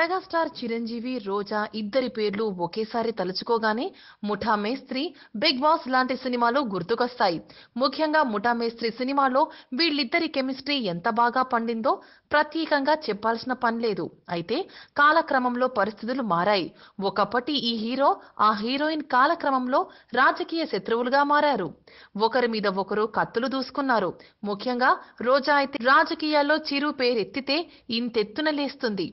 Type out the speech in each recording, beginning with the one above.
Megastar Chiranjeevi రోజా ఇద్దరి పేర్లు ఒకేసారి తలుచుకోగానే ముఠా మేస్త్రి బిగ్ బాస్ లాంటి సినిమాలు గుర్తుకొస్తాయి. ముఖ్యంగా ముఠా మేస్త్రి సినిమాలో వీళ్ళిద్దరి కెమిస్ట్రీ ఎంత బాగా పండిందో ప్రత్యేకంగా చెప్పాల్సిన పని లేదు. అయితే కాలక్రమంలో పరిస్థితులు మారాయి. ఒకప్పటి ఈ హీరో ఆ హీరోయిన్ కాలక్రమంలో రాజకీయ శత్రువులుగా మారారు. ఒకరి మీద ఒకరు కత్తులు దూసుకున్నారు. ముఖ్యంగా రోజా అయితే రాజకీయాల్లో చిరు పేరెత్తితే ఇంతెత్తున లేస్తుంది.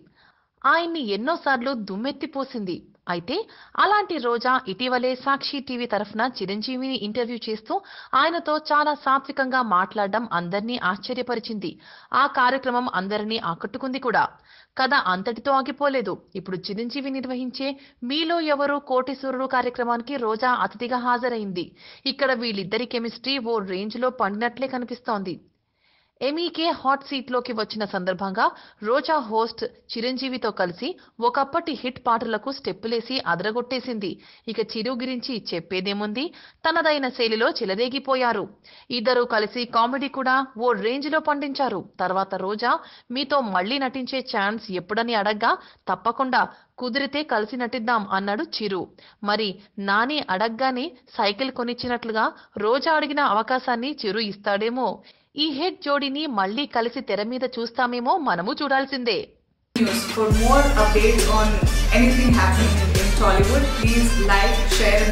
ఆయన్ని ఎన్నోసార్లు దుమ్మెత్తిపోసింది అయితే అలాంటి రోజా ఇటీవలే సాక్షి టీవీ తరఫున చిరంజీవిని ఇంటర్వ్యూ చేస్తూ ఆయనతో చాలా సాత్వికంగా మాట్లాడడం అందరినీ ఆశ్చర్యపరిచింది. ఆ కార్యక్రమం అందరినీ ఆకట్టుకుంది కూడా. కథ అంతటితో ఆగిపోలేదు. ఇప్పుడు చిరంజీవి నిర్వహించే మీలో ఎవరు కోటేశ్వరుడు కార్యక్రమానికి రోజా అతిథిగా హాజరైంది. ఇక్కడ వీళ్ళిద్దరి కెమిస్ట్రీ ఓ రేంజ్లో పండినట్లే కనిపిస్తోంది. ఎంఈకే హాట్ సీట్లోకి వచ్చిన సందర్భంగా రోజా హోస్ట్ చిరంజీవితో కలిసి ఒకప్పటి హిట్ పాటలకు స్టెప్పులేసి అదరగొట్టేసింది. ఇక చిరు గురించి చెప్పేదేముంది? తనదైన శైలిలో చెలరేగిపోయారు. ఇద్దరు కలిసి కామెడీ కూడా ఓ రేంజ్లో పండించారు. తర్వాత రోజా మీతో మళ్ళీ నటించే ఛాన్స్ ఎప్పుడని అడగ్గా తప్పకుండా కుదిరితే కలిసి నటిద్దాం అన్నాడు చిరు. మరి నాని అడగ్గానే సైకిల్ కొనిచ్చినట్లుగా రోజా అడిగిన అవకాశాన్ని చిరు ఇస్తాడేమో. ఈ హెడ్ జోడీని మళ్ళీ కలిసి తెర మీద చూస్తామేమో మనము చూడాల్సిందే. ఫర్